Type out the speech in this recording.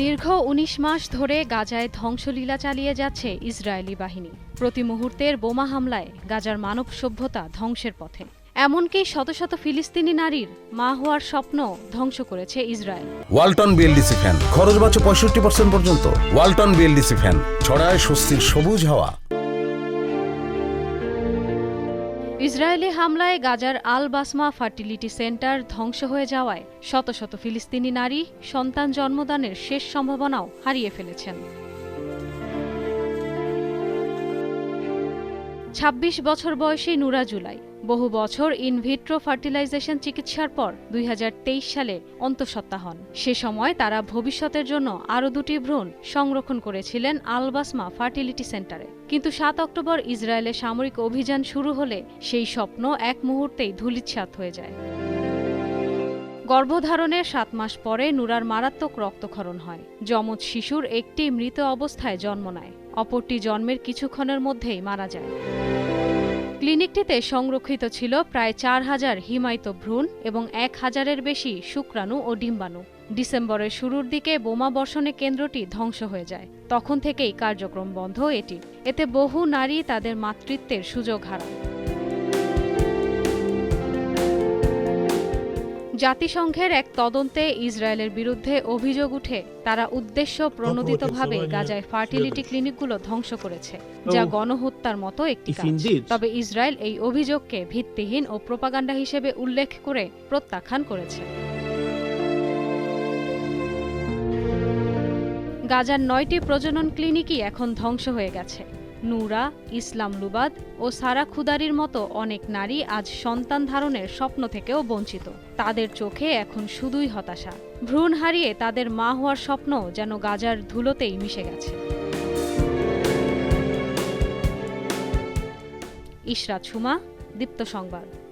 দীর্ঘ ১৯ মাস ধরে গাজায় ধ্বংসলীলা চালিয়ে যাচ্ছে ইসরায়েলি বাহিনী। প্রতি মুহূর্তের বোমা হামলায় গাজার মানব সভ্যতা ধ্বংসের পথে। এমনকি শত শত ফিলিস্তিনি নারীর মা হওয়ার স্বপ্ন ধ্বংস করেছে ইসরায়েল। Walton BLDC fan. খরচ বাঁচো পঁয়ষট্টি পার্সেন্ট পর্যন্ত। Walton BLDC fan. ছড়ায় স্বস্তির সবুজ হাওয়া। ইসরায়েলি হামলায় গাজার আল বাসমা ফার্টিলিটি সেন্টার ধ্বংস হয়ে যাওয়ায় শত শত ফিলিস্তিনি নারী সন্তান জন্মদানের শেষ সম্ভাবনাও হারিয়ে ফেলেছেন। ২৬ বছর বয়সী নুরা জুলাই। বহু বছর ইনভিট্রো ফার্টিলাইজেশন চিকিৎসার পর দুই হাজার তেইশ সালে অন্তঃসত্ত্বা হন। সে সময় তারা ভবিষ্যতের জন্য আরও দুটি ভ্রূণ সংরক্ষণ করেছিলেন আলবাসমা ফার্টিলিটি সেন্টারে। কিন্তু সাত অক্টোবর ইসরায়েলে সামরিক অভিযান শুরু হলে সেই স্বপ্ন এক মুহূর্তেই ধূলিচ্ছাত হয়ে যায়। গর্ভধারণের সাত মাস পরে নুরার মারাত্মক রক্তক্ষরণ হয়। যমজ শিশুর একটি মৃত অবস্থায় জন্ম নেয়। অপরটি জন্মের কিছুক্ষণের মধ্যেই মারা যায়। ক্লিনিকটিতে সংরক্ষিত ছিল প্রায় চার হাজার হিমায়িত ভ্রূণ এবং এক হাজারের বেশি শুক্রাণু ও ডিম্বাণু। ডিসেম্বরের শুরুর দিকে বোমা বর্ষণে কেন্দ্রটি ধ্বংস হয়ে যায়। তখন থেকেই কার্যক্রম বন্ধ এটি এতে বহু নারী তাদের মাতৃত্বের সুযোগ হারান জাতিসংঘের এক তদন্তে ইসরায়েলের বিরুদ্ধে অভিযোগ উঠে তারা উদ্দেশ্য প্রণোদিতভাবে গাজায় ফার্টিলিটি ক্লিনিকগুলো ধ্বংস করেছে যা গণহত্যার মতো একটি কাজ। তবে ইসরায়েল এই অভিযোগকে ভিত্তিহীন ও প্রোপাগান্ডা হিসেবে উল্লেখ করে প্রত্যাখ্যান করেছে। গাজার নয়টি প্রজনন ক্লিনিকই এখন ধ্বংস হয়ে গেছে। নূরা, ইসলাম লুবাদ ও সারা খুদারির মতো অনেক নারী আজ সন্তান ধারণের স্বপ্ন থেকেও বঞ্চিত। তাদের চোখে এখন শুধুই হতাশা। ভ্রূণ হারিয়ে তাদের মা হওয়ার স্বপ্ন যেন গাজার ধুলোতেই মিশে গেছে। ইশরাত সুমা, দীপ্ত সংবাদ।